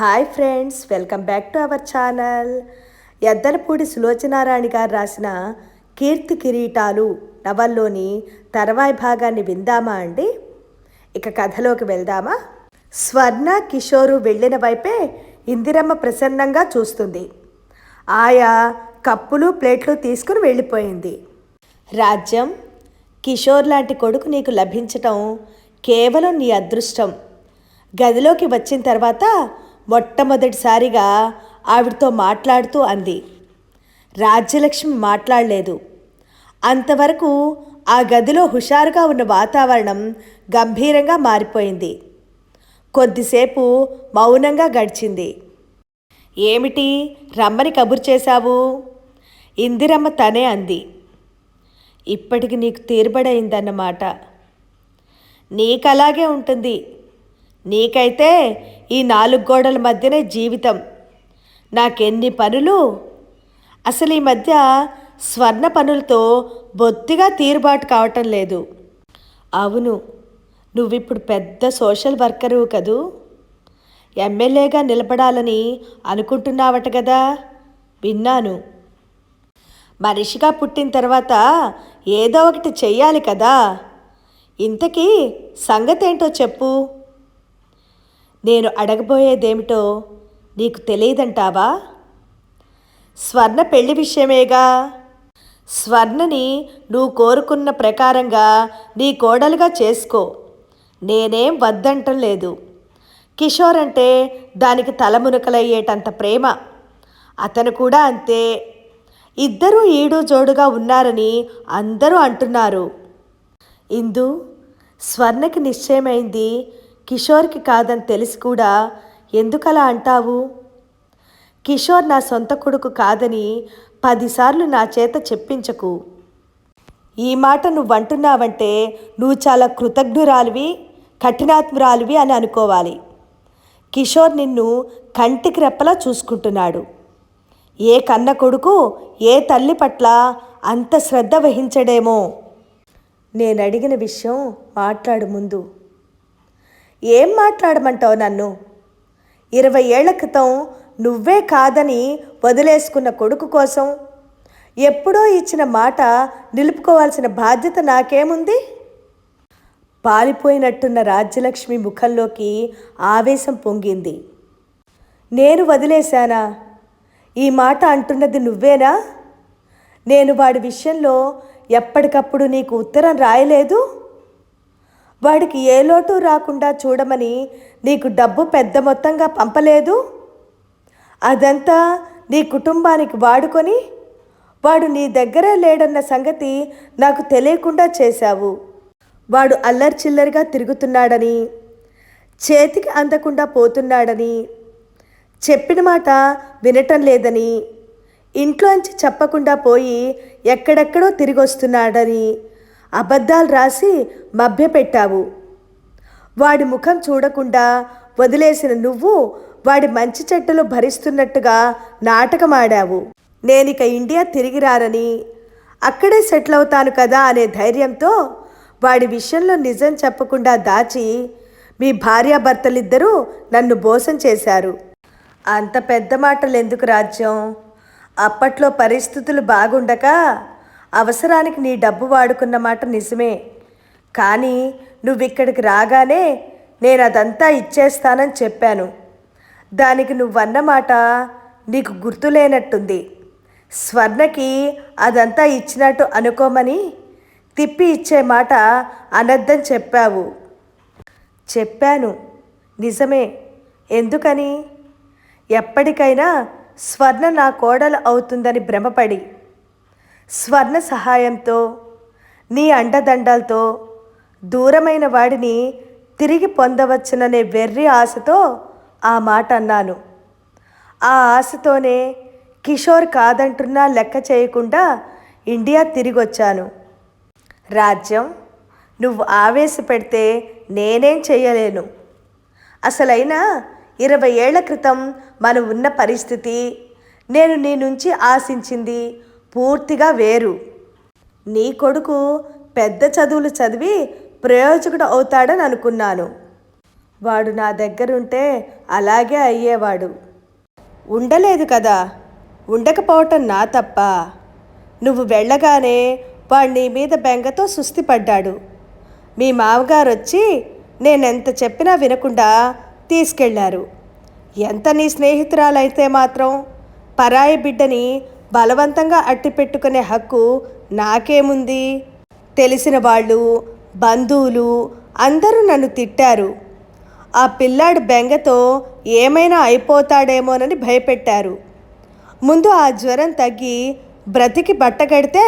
Hi friends welcome back to our channel. Yeddanapudi Sulochanarani garu రాసిన కీర్తి కిరీటాలు నవల్లోని తర్వాయి భాగాన్ని విందామా అండి? ఇక కథలోకి వెళ్దామా? స్వర్ణ కిషోరు వెళ్ళిన వైపే ఇందిరమ్మ ప్రసన్నంగా చూస్తుంది. ఆయా కప్పులు ప్లేట్లు తీసుకుని వెళ్ళిపోయింది. రాజ్యం కిషోర్ లాంటి కొడుకు నీకు లభించటం కేవలం నీ అదృష్టం. గదిలోకి వచ్చిన తర్వాత మొట్టమొదటిసారిగా ఆవిడతో మాట్లాడుతూ అంది. రాజ్యలక్ష్మి మాట్లాడలేదు. అంతవరకు ఆ గదిలో హుషారుగా ఉన్న వాతావరణం గంభీరంగా మారిపోయింది. కొద్దిసేపు మౌనంగా గడిచింది. ఏమిటి? రమ్మని కబురు చేశావు? ఇందిరమ్మ తనే అంది. ఇప్పటికి నీకు తీరుబడైందన్నమాట నీకలాగే ఉంటుంది. నీకైతే ఈ నాలుగు గోడల మధ్యనే జీవితం. నాకెన్ని పనులు? అసలు ఈ మధ్య స్వర్ణ పనులతో బొత్తిగా తీరుబాటు కావటం లేదు. అవును నువ్విప్పుడు పెద్ద సోషల్ వర్కరు కదూ? ఎమ్మెల్యేగా నిలబడాలని అనుకుంటున్నావట కదా విన్నాను. మనిషిగా పుట్టిన తర్వాత ఏదో ఒకటి చెయ్యాలి కదా. ఇంతకీ సంగతేంటో చెప్పు. నేను అడగబోయేదేమిటో నీకు తెలియదంటావా? స్వర్ణ పెళ్ళి విషయమేగా? స్వర్ణని నువ్వు కోరుకున్న ప్రకారంగా నీ కోడలుగా చేసుకో. నేనేం వద్దంటం లేదు. కిషోర్ అంటే దానికి తలమునకలయ్యేటంత ప్రేమ. అతను కూడా అంతే. ఇద్దరూ ఈడు జోడుగా ఉన్నారని అందరూ అంటున్నారు. ఇందు స్వర్ణకి నిశ్చయమైంది కిషోర్కి కాదని తెలిసి కూడా ఎందుకలా అంటావు? కిషోర్ నా సొంత కొడుకు కాదని పదిసార్లు నా చేత చెప్పించకు. ఈ మాట నువ్వు అంటున్నావంటే నువ్వు చాలా కృతజ్ఞురాలివి కఠినాత్మురాలివి అని అనుకోవాలి. కిషోర్ నిన్ను కంటికి రెప్పలా చూసుకుంటున్నాడు. ఏ కన్న కొడుకు ఏ తల్లి పట్ల అంత శ్రద్ధ వహించడేమో? నేను అడిగిన విషయం మాట్లాడు ముందు. ఏం మాట్లాడమంటావు నన్ను? ఇరవై ఏళ్ళ క్రితం నువ్వే కాదని వదిలేసుకున్న కొడుకు కోసం ఎప్పుడో ఇచ్చిన మాట నిలుపుకోవాల్సిన బాధ్యత నాకేముంది? పాలిపోయినట్టున్న రాజ్యలక్ష్మి ముఖంలోకి ఆవేశం పొంగింది. నేను వదిలేశానా? ఈ మాట అంటున్నది నువ్వేనా? నేను వాడి విషయంలో ఎప్పటికప్పుడు నీకు ఉత్తరం రాయలేదు? వాడికి ఏ లోటు రాకుండా చూడమని నీకు డబ్బు పెద్ద మొత్తంగా పంపలేదు? అదంతా నీ కుటుంబానికి వాడుకొని వాడు నీ దగ్గరే లేడన్న సంగతి నాకు తెలియకుండా చేశావు. వాడు అల్లరి చిల్లరిగా తిరుగుతున్నాడని చేతికి అందకుండా పోతున్నాడని చెప్పిన మాట వినటం లేదని ఇంట్లోంచి చెప్పకుండా పోయి ఎక్కడెక్కడో తిరిగి వస్తున్నాడని అబద్ధాలు రాసి మభ్యపెట్టావు. వాడి ముఖం చూడకుండా వదిలేసిన నువ్వు వాడి మంచి చెట్టలు భరిస్తున్నట్టుగా నాటకమాడావు. నేనిక ఇండియా తిరిగి రారని అక్కడే సెటిల్ అవుతాను కదా అనే ధైర్యంతో వాడి విషయంలో నిజం చెప్పకుండా దాచి మీ భార్యాభర్తలిద్దరూ నన్ను మోసం చేశారు. అంత పెద్ద మాటలు ఎందుకు రాజ్యం? అప్పట్లో పరిస్థితులు బాగుండక అవసరానికి నీ డబ్బు వాడుకున్న మాట నిజమే. కానీ నువ్వు ఇక్కడికి రాగానే నేను అదంతా ఇచ్చేస్తానని చెప్పాను. దానికి నువ్వన్నమాట నీకు గుర్తులేనట్టుంది. స్వర్ణకి అదంతా ఇచ్చినట్టు అనుకోమని తిప్పి ఇచ్చే మాట అనద్దని చెప్పావు. చెప్పాను. నిజమే. ఎందుకని? ఎప్పటికైనా స్వర్ణ నా కోడలు అవుతుందని భ్రమపడి స్వర్ణ సహాయంతో నీ అండదండలతో దూరమైన వాడిని తిరిగి పొందవచ్చుననే వెర్రి ఆశతో ఆ మాట అన్నాను. ఆ ఆశతోనే కిషోర్ కాదంటున్నా లెక్క చేయకుండా ఇండియా తిరిగి వచ్చాను రాజ్యం నువ్వు ఆవేశపెడితే నేనేం చేయలేను. అసలైనా ఇరవై ఏళ్ళ క్రితం మనం ఉన్న పరిస్థితి నేను నీ నుంచి ఆశించింది పూర్తిగా వేరు. నీ కొడుకు పెద్ద చదువులు చదివి ప్రయోజకుడు అవుతాడని అనుకున్నాను. వాడు నా దగ్గరుంటే అలాగే అయ్యేవాడు. ఉండలేదు కదా. ఉండకపోవటం నా తప్ప. నువ్వు వెళ్ళగానే వాడు నీ మీద బెంగతో సుస్థిపడ్డాడు మీ మామగారు వచ్చి నేనెంత చెప్పినా వినకుండా తీసుకెళ్ళారు. ఎంత నీ స్నేహితురాలైతే మాత్రం పరాయి బిడ్డని బలవంతంగా అట్టి పెట్టుకునే హక్కు నాకేముంది? తెలిసిన వాళ్ళు బంధువులు అందరూ నన్ను తిట్టారు. ఆ పిల్లాడు బెంగతో ఏమైనా అయిపోతాడేమోనని భయపెట్టారు. ముందు ఆ జ్వరం తగ్గి బ్రతికి బట్టగడితే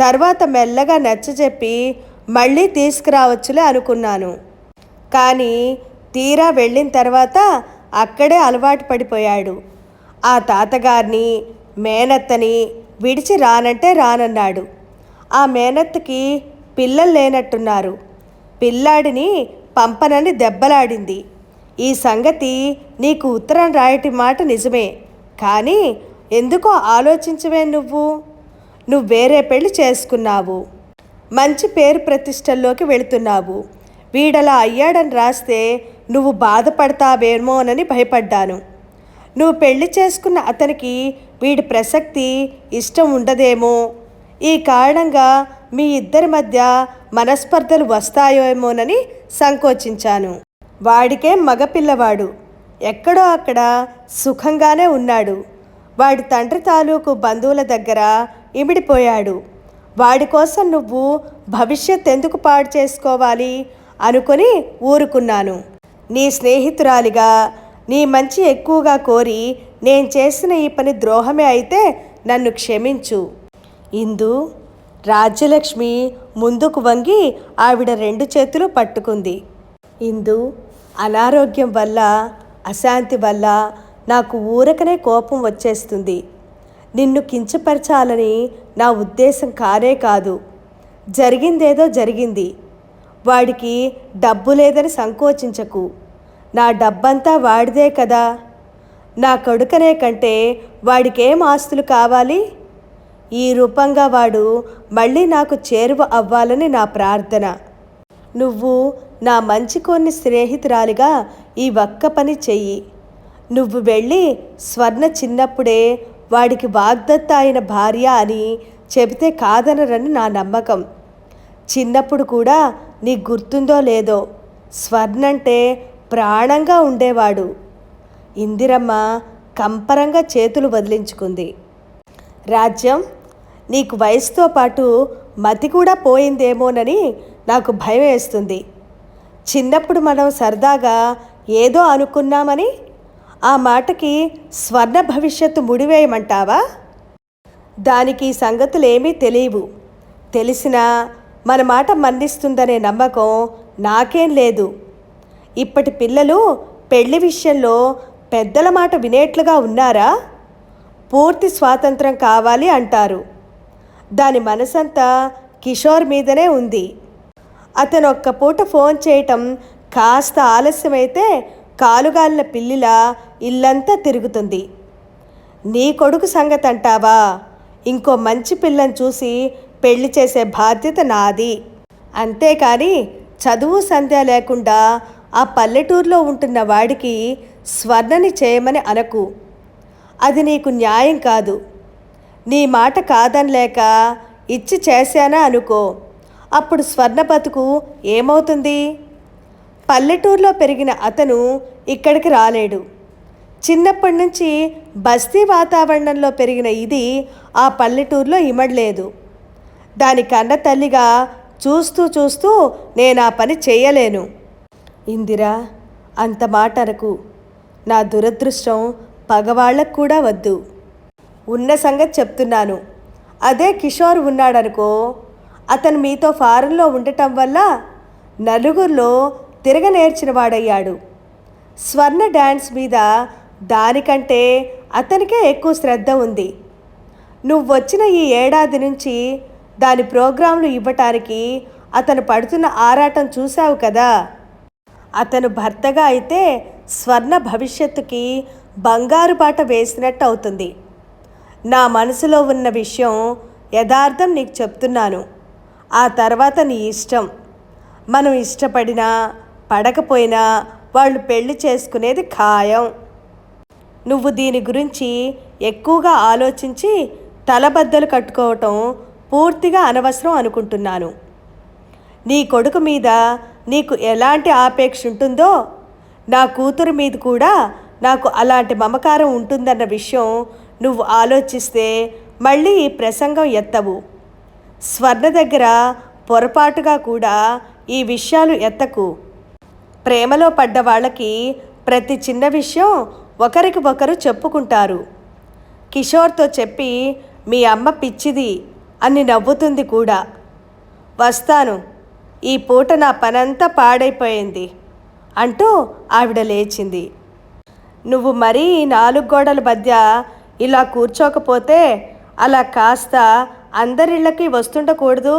తర్వాత మెల్లగా నచ్చజెప్పి మళ్ళీ తీసుకురావచ్చులే అనుకున్నాను. కానీ తీరా వెళ్ళిన తర్వాత అక్కడే అలవాటు పడిపోయాడు. ఆ తాతగారిని మేనత్తని విడిచి రానంటే రానన్నాడు. ఆ మేనత్తకి పిల్లలు లేనట్టున్నారు. పిల్లాడిని పంపనని దెబ్బలాడింది. ఈ సంగతి నీకు ఉత్తరం రాయటి మాట నిజమే. కానీ ఎందుకో ఆలోచించవే నువ్వు? నువ్వు వేరే పెళ్ళి చేసుకున్నావు. మంచి పేరు ప్రతిష్టల్లోకి వెళుతున్నావు. వీడలా అయ్యాడని రాస్తే నువ్వు బాధపడతావేమోనని భయపడ్డాను. నువ్వు పెళ్ళి చేసుకున్న అతనికి వీడి ప్రసక్తి ఇష్టం ఉండదేమో. ఈ కారణంగా మీ ఇద్దరి మధ్య మనస్పర్ధలు వస్తాయేమోనని సంకోచించాను. వాడికే మగపిల్లవాడు. ఎక్కడో అక్కడ సుఖంగానే ఉన్నాడు. వాడి తండ్రి తాలూకు బంధువుల దగ్గర ఇమిడిపోయాడు. వాడి కోసం నువ్వు భవిష్యత్ ఎందుకు పాడు చేసుకోవాలి అనుకొని ఊరుకున్నాను. నీ స్నేహితురాలిగా నీ మంచి ఎక్కువగా కోరి నేను చేసిన ఈ పని ద్రోహమే అయితే నన్ను క్షమించు. ఇందు రాజ్యలక్ష్మి ముందుకు వంగి ఆవిడ రెండు చేతులు పట్టుకుంది. ఇందు అనారోగ్యం వల్ల అశాంతి వల్ల నాకు ఊరకనే కోపం వచ్చేస్తుంది. నిన్ను కించపరచాలని నా ఉద్దేశం కానే కాదు. జరిగిందేదో జరిగింది. వాడికి డబ్బు లేదని సంకోచించకు. నా డబ్బంతా వాడిదే కదా. నా కొడుకనే కంటే వాడికేం ఆస్తులు కావాలి? ఈ రూపంగా వాడు మళ్ళీ నాకు చేరువ అవ్వాలని నా ప్రార్థన. నువ్వు నా మంచి కొన్ని స్నేహితురాలిగా ఈ ఒక్క పని చెయ్యి. నువ్వు వెళ్ళి స్వర్ణ చిన్నప్పుడే వాడికి వాగ్దత్త అయిన భార్య అని చెబితే కాదనరని నా నమ్మకం. చిన్నప్పుడు కూడా నీకు గుర్తుందో లేదో స్వర్ణంటే ప్రాణంగా ఉండేవాడు. ఇందిరమ్మ కంపరంగా చేతులు వదిలించుకుంది. రాజ్యం నీకు వయసుతో పాటు మతి కూడా పోయిందేమోనని నాకు భయం వేస్తుంది. చిన్నప్పుడు మనం సరదాగా ఏదో అనుకున్నామని ఆ మాటకి స్వర్ణ భవిష్యత్తు ముడివేయమంటావా? దానికి సంగతులేమీ తెలియవు. తెలిసినా మన మాట మన్నిస్తుందనే నమ్మకం నాకేం లేదు. ఇప్పటి పిల్లలు పెళ్ళి విషయంలో పెద్దల మాట వినేట్లుగా ఉన్నారా? పూర్తి స్వాతంత్రం కావాలి అంటారు. దాని మనసంతా కిషోర్ మీదనే ఉంది. అతను ఒక్క పూట ఫోన్ చేయటం కాస్త ఆలస్యమైతే కాలుగాలిన పిల్లిలా ఇల్లంతా తిరుగుతుంది. నీ కొడుకు సంగతి అంటావా ఇంకో మంచి పిల్లని చూసి పెళ్ళి చేసే బాధ్యత నాది. అంతేకాని చదువు సంధ్య లేకుండా ఆ పల్లెటూరులో ఉంటున్న వాడికి స్వర్ణని చేయమని అనకు. అది నీకు న్యాయం కాదు. నీ మాట కాదనలేక ఇచ్చి చేశానా అనుకో. అప్పుడు స్వర్ణ బతుకు ఏమవుతుంది? పల్లెటూరులో పెరిగిన అతను ఇక్కడికి రాలేడు. చిన్నప్పటి నుంచి బస్తీ వాతావరణంలో పెరిగిన ఇది ఆ పల్లెటూరులో ఇమడలేదు. దాని కన్న తల్లిగా చూస్తూ చూస్తూ నేను ఆ పని చేయలేను. ఇందిరా అంత మాట అనకు నా దురదృష్టం పగవాళ్ళకు కూడా వద్దు. ఉన్న సంగతి చెప్తున్నాను. అదే కిషోర్ ఉన్నాడనుకో అతను మీతో ఫారెన్లో ఉండటం వల్ల నలుగురిలో తిరగ వాడయ్యాడు. స్వర్ణ డ్యాన్స్ మీద దానికంటే అతనికే ఎక్కువ శ్రద్ధ ఉంది. నువ్వు వచ్చిన ఈ ఏడాది నుంచి దాని ప్రోగ్రాంలు ఇవ్వటానికి అతను పడుతున్న ఆరాటం చూశావు కదా? అతను భర్తగా అయితే స్వర్ణ భవిష్యత్తుకి బంగారు బాట వేసినట్టు అవుతుంది. నా మనసులో ఉన్న విషయం యథార్థం నీకు చెప్తున్నాను. ఆ తర్వాత నీ ఇష్టం. మనం ఇష్టపడినా పడకపోయినా వాళ్ళు పెళ్ళి చేసుకునేది ఖాయం. నువ్వు దీని గురించి ఎక్కువగా ఆలోచించి తలబద్దలు కట్టుకోవటం పూర్తిగా అనవసరం అనుకుంటున్నాను. నీ కొడుకు మీద నీకు ఎలాంటి ఆపేక్ష ఉంటుందో నా కూతురు మీద కూడా నాకు అలాంటి మమకారం ఉంటుందన్న విషయం నువ్వు ఆలోచిస్తే మళ్ళీ ఈ ప్రసంగం ఎత్తవు. స్వర్ణ దగ్గర పొరపాటుగా కూడా ఈ విషయాలు ఎత్తకు. ప్రేమలో పడ్డ వాళ్ళకి ప్రతి చిన్న విషయం ఒకరికి ఒకరు చెప్పుకుంటారు. కిషోర్తో చెప్పి మీ అమ్మ పిచ్చిది అని నవ్వుతుంది కూడా. వస్తాను. ఈ పూట నా పనంతా పాడైపోయింది అంటూ ఆవిడ లేచింది. నువ్వు మరీ ఈ నాలుగు గోడల మధ్య ఇలా కూర్చోకపోతే అలా కాస్త అందరిళ్ళకి వస్తుండకూడదు?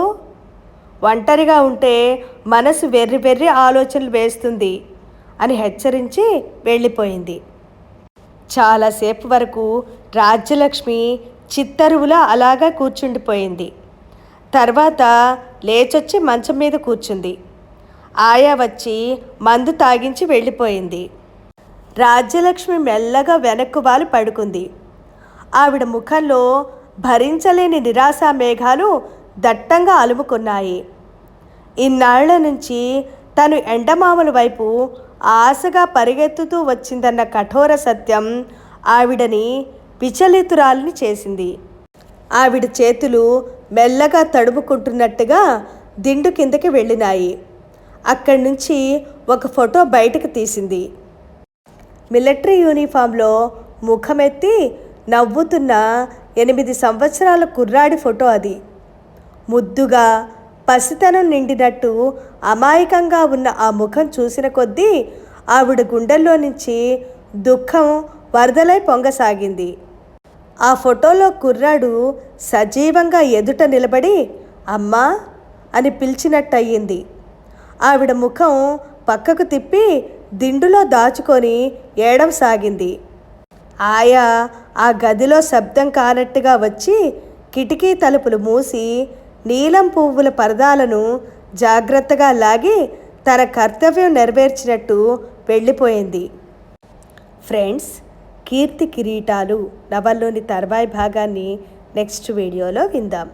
ఒంటరిగా ఉంటే మనసు వెర్రి వెర్రి ఆలోచనలు వేస్తుంది అని హెచ్చరించి వెళ్ళిపోయింది. చాలాసేపు వరకు రాజ్యలక్ష్మి చిత్తరువులా అలాగా కూర్చుండిపోయింది. తర్వాత లేచొచ్చి మంచం మీద కూర్చుంది. ఆయా వచ్చి మందు తాగించి వెళ్ళిపోయింది. రాజ్యలక్ష్మి మెల్లగా వెనక్కు వాలి పడుకుంది. ఆవిడ ముఖంలో భరించలేని నిరాశా మేఘాలు దట్టంగా అలుముకున్నాయి. ఇన్నాళ్ళ నుంచి తను ఎండమామల వైపు ఆశగా పరిగెత్తుతూ వచ్చిందన్న కఠోర సత్యం ఆవిడని విచలితురాలిని చేసింది. ఆవిడ చేతులు మెల్లగా తడుముకుంటున్నట్టుగా దిండు కిందకి వెళ్ళినాయి. అక్కడి నుంచి ఒక ఫోటో బయటకు తీసింది. మిలిటరీ యూనిఫామ్లో ముఖమెత్తి నవ్వుతున్న ఎనిమిది సంవత్సరాల కుర్రాడి ఫోటో అది. ముద్దుగా పసితనం నిండినట్టు అమాయకంగా ఉన్న ఆ ముఖం చూసిన కొద్దీ ఆవిడ గుండెల్లో నుంచి దుఃఖం వరదలై పొంగసాగింది. ఆ ఫోటోలో కుర్రాడు సజీవంగా ఎదుట నిలబడి అమ్మా అని పిలిచినట్టయింది. ఆవిడ ముఖం పక్కకు తిప్పి దిండులో దాచుకొని ఏడం సాగింది. ఆయా ఆ గదిలో శబ్దం కానట్టుగా వచ్చి కిటికీ తలుపులు మూసి నీలం పువ్వుల పరదాలను జాగ్రత్తగా లాగి తన కర్తవ్యం నెరవేర్చినట్టు వెళ్ళిపోయింది. ఫ్రెండ్స్ కీర్తి కిరీటాలు నవల్లోని తర్వాయి భాగాన్ని నెక్స్ట్ వీడియోలో విందాం.